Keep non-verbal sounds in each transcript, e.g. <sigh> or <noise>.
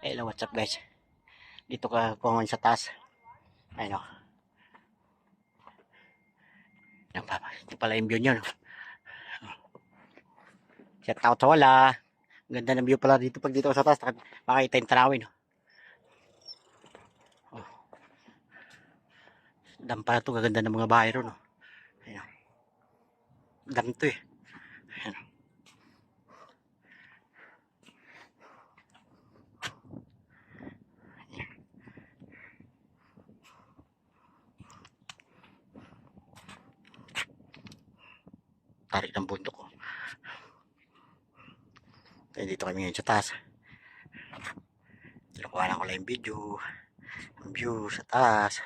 Hello, what's up guys? Dito ka kumangon sa taas. Ayun o. Yan pa. Ito pala yung view nyo. No? Shout out sa wala. Ganda ng view pala dito pag dito sa taas. Makikita yung tanawin. No? Oh. Dam pala ito. Gaganda ng mga bahay ron. No? Ayun. Dam to eh. Ayun. Tarik ng bundok ko. Kaya dito kami ngayon sa taas. Nakuha ko lang yung video. Yung view sa taas.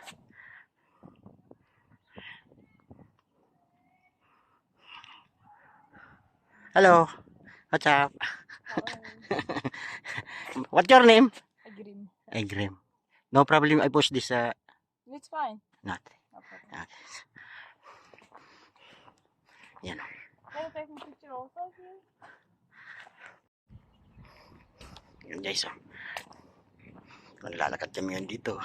Hello. What's up? <laughs> What's your name? Green. Egrim. No problem. I post this. Uh, It's fine. not. No. Okay. Yan. I take a picture also here? Yun guys. Oh. Naglalakad kami yun dito.